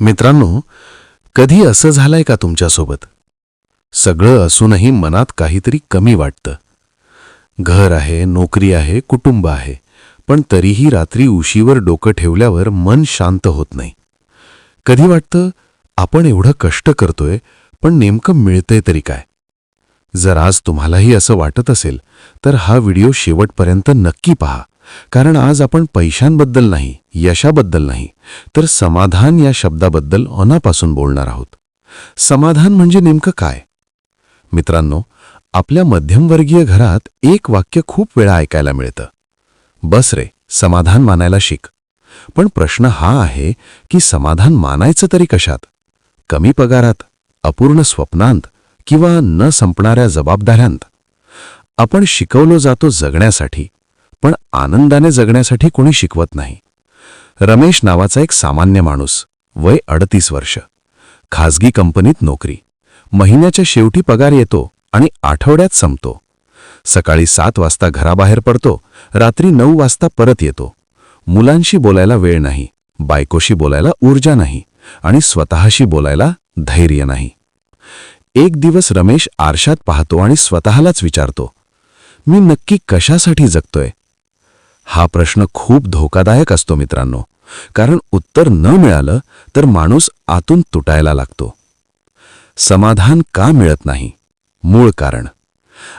मित्रांनो कधी असं झालंय का तुमच्यासोबत? सगळं असूनही मनात काहीतरी कमी वाटतं. घर आहे नोकरी आहे कुटुंब आहे पण तरीही रात्री उशीवर डोकं ठेवल्यावर मन शांत होत नाही. कधी वाटतं आपण एवढं कष्ट करतोय पण नेमकं मिळतंय तरी काय? जर आज तुम्हालाही असं वाटत असेल तर हा व्हिडिओ शेवटपर्यंत नक्की पहा कारण आज आपण पैशांबद्दल नाही यशाबद्दल नाही तर समाधान या शब्दाबद्दल अनापासून बोलणार आहोत. समाधान म्हणजे नेमकं काय? मित्रांनो आपल्या मध्यमवर्गीय घरात एक वाक्य खूप वेळा ऐकायला मिळतं. बस रे समाधान मानायला शिक. पण प्रश्न हा आहे की समाधान मानायचं तरी कशात? कमी पगारात अपूर्ण स्वप्नांत किंवा न संपणाऱ्या जबाबदाऱ्यांत? आपण शिकवलो जातो जगण्यासाठी पण आनंदाने जगण्यासाठी कोणी शिकवत नाही. रमेश नावाचा एक सामान्य माणूस वय अडतीस वर्ष. खाजगी कंपनीत नोकरी. महिन्याच्या शेवटी पगार येतो आणि आठवड्यात संपतो. सकाळी सात वाजता घराबाहेर पडतो रात्री नऊ वाजता परत येतो. मुलांशी बोलायला वेळ नाही बायकोशी बोलायला ऊर्जा नाही आणि स्वतःशी बोलायला धैर्य नाही. एक दिवस रमेश आरशात पाहतो आणि स्वतःलाच विचारतो मी नक्की कशासाठी जगतोय? हा प्रश्न खूप धोकादायक असतो मित्रांनो. कारण उत्तर न मिळालं तर माणूस आतून तुटायला लागतो. समाधान का मिळत नाही? मूळ कारण.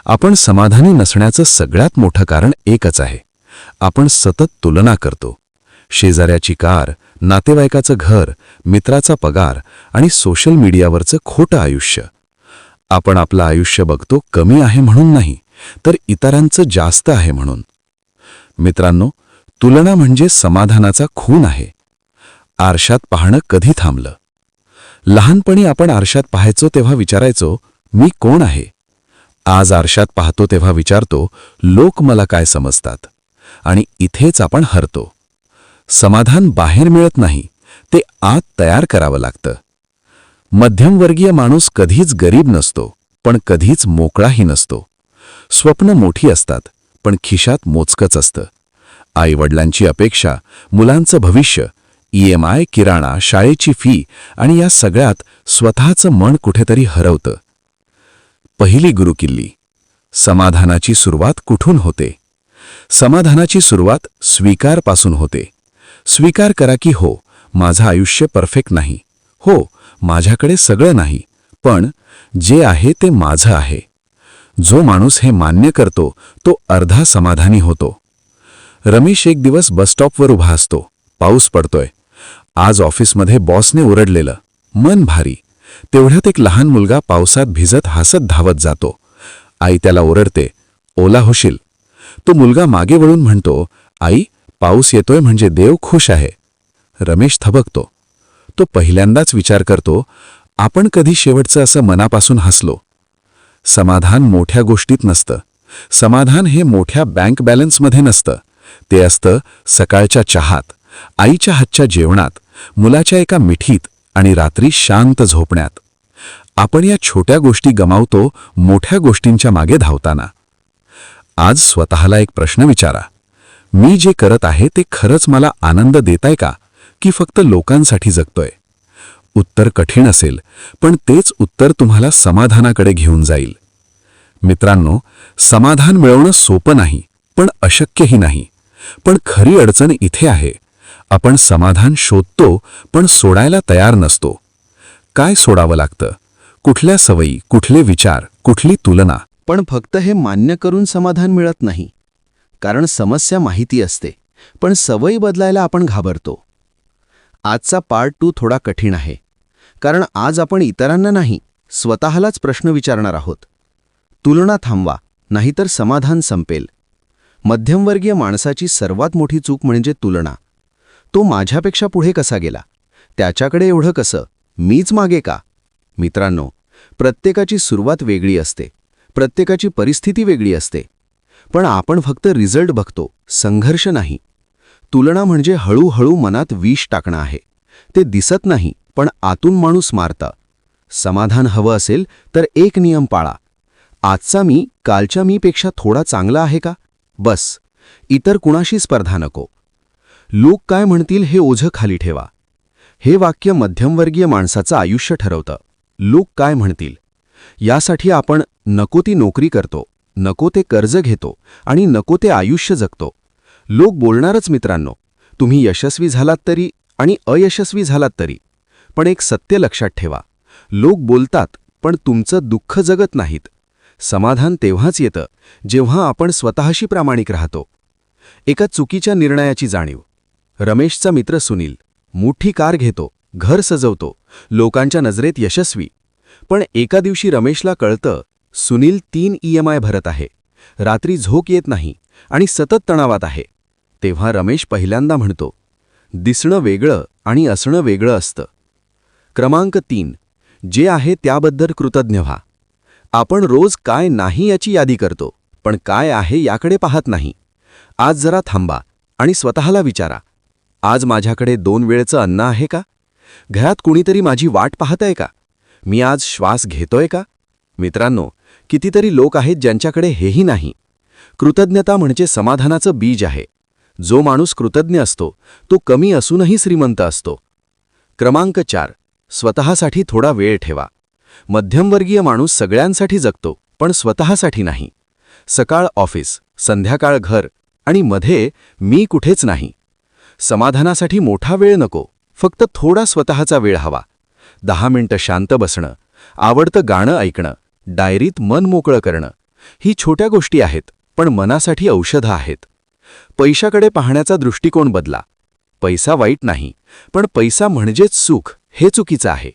आपण समाधानी नसण्याचं सगळ्यात मोठं कारण एकच आहे. आपण सतत तुलना करतो. शेजाऱ्याची कार नातेवाईकाचं घर मित्राचा पगार आणि सोशल मीडियावरचं खोटं आयुष्य. आपण आपलं आयुष्य बघतो कमी आहे म्हणून नाही तर इतरांचं जास्त आहे म्हणून. मित्रांनो तुलना म्हणजे समाधानाचा खून आहे. आरशात पाहणं कधी थांबलं? लहानपणी आपण आरशात पाहायचो तेव्हा विचारायचो मी कोण आहे? आज आरशात पाहतो तेव्हा विचारतो लोक मला काय समजतात? आणि इथेच आपण हरतो. समाधान बाहेर मिळत नाही ते आत तयार करावं लागतं. मध्यमवर्गीय माणूस कधीच गरीब नसतो पण कधीच मोकळाही नसतो. स्वप्न मोठी असतात पण खिशात मोजकच असतं. आईवडिलांची अपेक्षा मुलांचं भविष्य ई एम आय किराणा शाळेची फी आणि या सगळ्यात स्वतःचं मन कुठेतरी हरवतं. पहिली गुरुकिल्ली समाधानाची सुरुवात कुठून होते? समाधानाची सुरुवात स्वीकारपासून होते. स्वीकार करा की हो माझं आयुष्य परफेक्ट नाही. हो माझ्याकडे सगळं नाही. पण जे आहे ते माझं आहे. जो माणूस हे मान्य करतो तो अर्धा समाधानी होतो. रमेश एक दिवस बसस्टॉपवर उभा असतो. पाऊस पडतोय. आज ऑफिसमध्ये बॉसने ओरडलेलं. मन भारी. तेवढ्यात एक लहान मुलगा पावसात भिजत हसत धावत जातो. आई त्याला ओरडते. ओला होशील. तो मुलगा मागे वळून म्हणतो आई पाऊस येतोय म्हणजे देव खुश आहे. रमेश थबकतो. तो पहिल्यांदाच विचार करतो आपण कधी शेवटचं असं मनापासून हसलो? समाधान मोठ्या गोष्टीत नसतं. समाधान हे मोठ्या बँक बॅलन्समध्ये नसतं. ते असतं सकाळच्या चहात आईच्या हातच्या जेवणात मुलाच्या एका मिठीत आणि रात्री शांत झोपण्यात. आपण या छोट्या गोष्टी गमावतो मोठ्या गोष्टींच्या मागे धावताना. आज स्वतःला एक प्रश्न विचारा. मी जे करत आहे ते खरंच मला आनंद देताय का? की फक्त लोकांसाठी जगतोय? उत्तर कठीण असेल पण तेच उत्तर तुम्हाला समाधानाकडे घेऊन जाईल. मित्रांनो समाधान मिळवणं सोपं नाही पण अशक्यही नाही. पण खरी अडचण इथे आहे. आपण समाधान शोधतो पण सोडायला तयार नसतो. काय सोडावं लागतं? कुठल्या सवयी कुठले विचार कुठली तुलना? पण फक्त हे मान्य करून समाधान मिळत नाही. कारण समस्या माहिती असते पण सवयी बदलायला आपण घाबरतो. आजचा पार्ट टू थोडा कठीण आहे. कारण आज आपण इतरांना नाही स्वतःलाच प्रश्न विचारणार आहोत. तुलना थांबवा नाहीतर समाधान संपेल. मध्यमवर्गीय माणसाची सर्वात मोठी चूक म्हणजे तुलना. तो माझ्यापेक्षा पुढे कसा गेला? त्याच्याकडे एवढं कसं? मीच मागे का? मित्रांनो प्रत्येकाची सुरुवात वेगळी असते. प्रत्येकाची परिस्थिती वेगळी असते. पण आपण फक्त रिझल्ट बघतो संघर्ष नाही. तुलना म्हणजे हळूहळू मनात विष टाकणं आहे. ते दिसत नाही पण आतून माणूस मारतं. समाधान हवं असेल तर एक नियम पाळा. आजचा मी कालच्या मीपेक्षा थोडा चांगला आहे का? बस. इतर कुणाशी स्पर्धा नको. लोक काय म्हणतील हे ओझं खाली ठेवा. हे वाक्य मध्यमवर्गीय माणसाचं आयुष्य ठरवतं. लोक काय म्हणतील? यासाठी आपण नको ती नोकरी करतो नको ते कर्ज घेतो आणि नको ते आयुष्य जगतो. लोक बोलणारच मित्रांनो तुम्ही यशस्वी झालात तरी आणि अयशस्वी झालात तरी. पण एक सत्य लक्षात ठेवा. लोक बोलतात पण तुमचं दुःख जगत नाहीत. समाधान तेव्हाच येतं जेव्हा आपण स्वतःशी प्रामाणिक राहतो. एका चुकीच्या निर्णयाची जाणीव. रमेशचा मित्र सुनील मोठी कार घेतो घर सजवतो लोकांच्या नजरेत यशस्वी. पण एका दिवशी रमेशला कळतं सुनील तीन ई एम आय भरत आहे. रात्री झोक येत नाही आणि सतत तणावात आहे. तेव्हा रमेश पहिल्यांदा म्हणतो दिसणं वेगळं आणि असणं वेगळं असतं. क्रमांक तीन. जे आहे त्याबद्दल कृतज्ञ व्हा. आपण रोज काय नाही याची यादी करतो पण काय आहे याकडे पाहत नाही. आज जरा थांबा आणि स्वतःला विचारा. आज माझ्याकडे दोन वेळचं अन्न आहे का? घरात कुणीतरी माझी वाट पाहतंय का? मी आज श्वास घेतोय का? मित्रांनो कितीतरी लोक आहेत ज्यांच्याकडे हेही नाही. कृतज्ञता म्हणजे समाधानाचं बीज आहे. जो माणूस कृतज्ञ असतो तो कमी असूनही श्रीमंत असतो. क्रमांक चार. स्वतःसाठी थोडा वेळ ठेवा. मध्यमवर्गीय माणूस सगळ्यांसाठी जगतो पण स्वतःसाठी नाही. सकाळ ऑफिस संध्याकाळ घर आणि मध्ये मी कुठेच नाही. समाधानासाठी मोठा वेळ नको फक्त थोडा स्वतःचा वेळ हवा. दहा मिनिटं शांत बसणं आवडतं गाणं ऐकणं डायरीत मन मोकळं करणं ही छोट्या गोष्टी आहेत पण मनासाठी औषधं आहेत. पैशाकडे पाहण्याचा दृष्टिकोन बदला. पैसा वाईट नाही पण पैसा म्हणजेच सुख. हे चुकीचं आहे.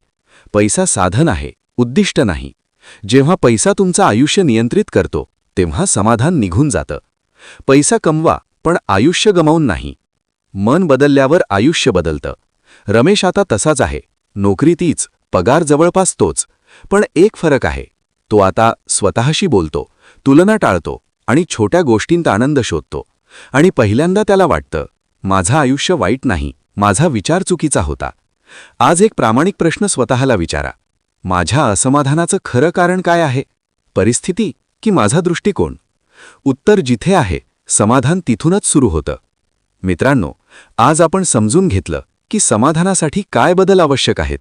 पैसा साधन आहे उद्दिष्ट नाही. जेव्हा पैसा तुमचं आयुष्य नियंत्रित करतो तेव्हा समाधान निघून जातं. पैसा कमवा पण आयुष्य गमावून नाही. मन बदलल्यावर आयुष्य बदलतं. रमेश आता तसाच आहे. नोकरी तीच पगार जवळपास तोच. पण एक फरक आहे. तो आता स्वतःशी बोलतो तुलना टाळतो आणि छोट्या गोष्टींत आनंद शोधतो. आणि पहिल्यांदा त्याला वाटतं माझं आयुष्य वाईट नाही माझा विचार चुकीचा होता. आज एक प्रामाणिक प्रश्न स्वतःला विचारा. माझ्या असमाधानाचं खरं कारण काय आहे? परिस्थिती की माझा दृष्टिकोन? उत्तर जिथे आहे समाधान तिथूनच सुरू होतं. मित्रांनो आज आपण समजून घेतलं की समाधानासाठी काय बदल आवश्यक आहेत.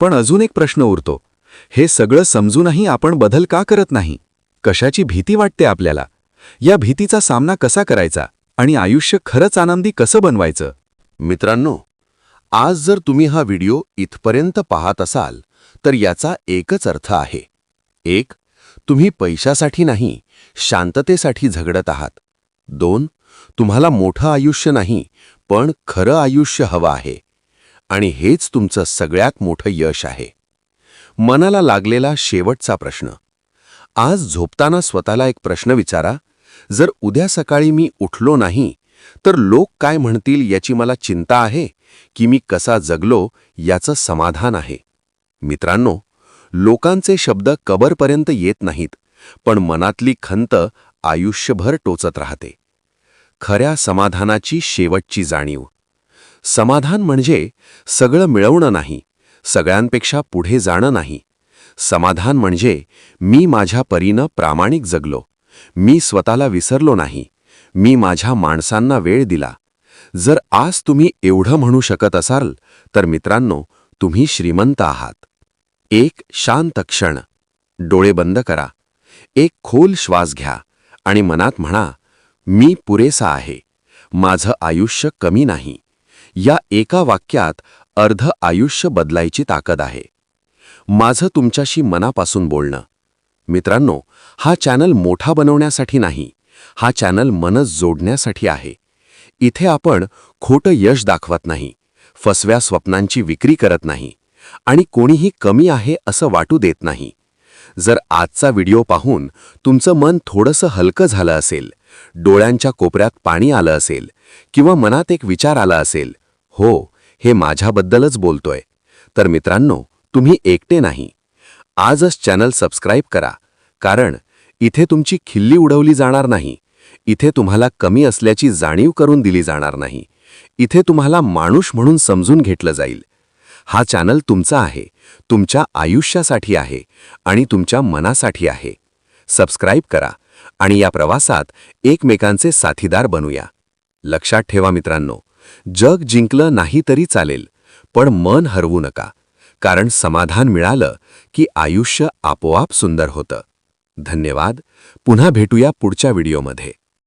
पण अजून एक प्रश्न उरतो. हे सगळं समजूनही आपण बदल का करत नाही? कशाची भीती वाटते आपल्याला? या भीतीचा सामना कसा करायचा? आणि आयुष्य खरंच आनंदी कसं बनवायचं? मित्रांनो आज जर तुम्ही हा व्हिडिओ इथपर्यंत पाहत असाल तर याचा एकच अर्थ आहे. एक तुम्ही पैशासाठी नाही शांततेसाठी झगडत आहात. दोन तुम्हाला मोठं आयुष्य नाही पण खरं आयुष्य हवं आहे. आणि हेच तुमचं सगळ्यात मोठं यश आहे. मनाला लागलेला शेवटचा प्रश्न. आज झोपताना स्वतःला एक प्रश्न विचारा. जर उद्या सकाळी मी उठलो नाही तर लोक काय म्हणतील याची मला चिंता आहे? की मी कसा जगलो याचं समाधान आहे. मित्रांनो लोकांचे शब्द कबरपर्यंत येत नाहीत पण मनातली खंत आयुष्यभर टोचत राहते. खऱ्या समाधानाची शेवटची जाणीव. समाधान म्हणजे सगळं मिळवणं नाही सगळ्यांपेक्षा पुढे जाणं नाही. समाधान म्हणजे मी माझ्या परीनं प्रामाणिक जगलो मी स्वतःला विसरलो नाही मी माझ्या माणसांना वेळ दिला जर आज तुम्ही एवढं म्हणू शकत असाल तर मित्रांनो तुम्ही श्रीमंत आहात. एक शांत क्षण. डोळे बंद करा. एक खोल श्वास घ्या आणि मनात म्हणा मी पुरेसा आहे. माझं आयुष्य कमी नाही. या एका वाक्यात अर्ध आयुष्य बदलायची ताकद आहे. माझं तुमच्याशी मनापासून बोलणं. मित्रांनो हा चॅनल मोठा बनवण्यासाठी नाही. हा चॅनल मनच जोडण्यासाठी आहे. इथे आपण खोटं यश दाखवत नाही फसव्या स्वप्नांची विक्री करत नाही आणि कोणीही कमी आहे असं वाटू देत नाही. जर आजचा व्हिडिओ पाहून तुमचं मन थोडंसं हलकं झालं असेल डोळ्यांच्या कोपऱ्यात पाणी आलं असेल किंवा मनात एक विचार आला असेल हो हे माझ्याबद्दलच बोलतोय. तर मित्रांनो तुम्ही एकटे नाही. आजच चॅनल सबस्क्राईब करा कारण इथे तुमची खिल्ली उडवली जाणार नाही. इथे तुम्हाला कमी असल्याची जाणीव करून दिली जाणार नाही. इथे तुम्हाला माणूस म्हणून समजून घेतलं जाईल. हा चॅनल तुमचा आहे. तुमच्या आयुष्यासाठी आहे आणि तुमच्या मनासाठी आहे. सबस्क्राईब करा आणि या प्रवासात एकमेकांचे साथीदार बनूया. लक्षात ठेवा मित्रांनो जग जिंकलं नाही तरी चालेल पण मन हरवू नका. कारण समाधान मिळालं की आयुष्य आपोआप सुंदर होतं. धन्यवाद. पुन्हा भेटूया पुढच्या व्हिडिओमध्ये.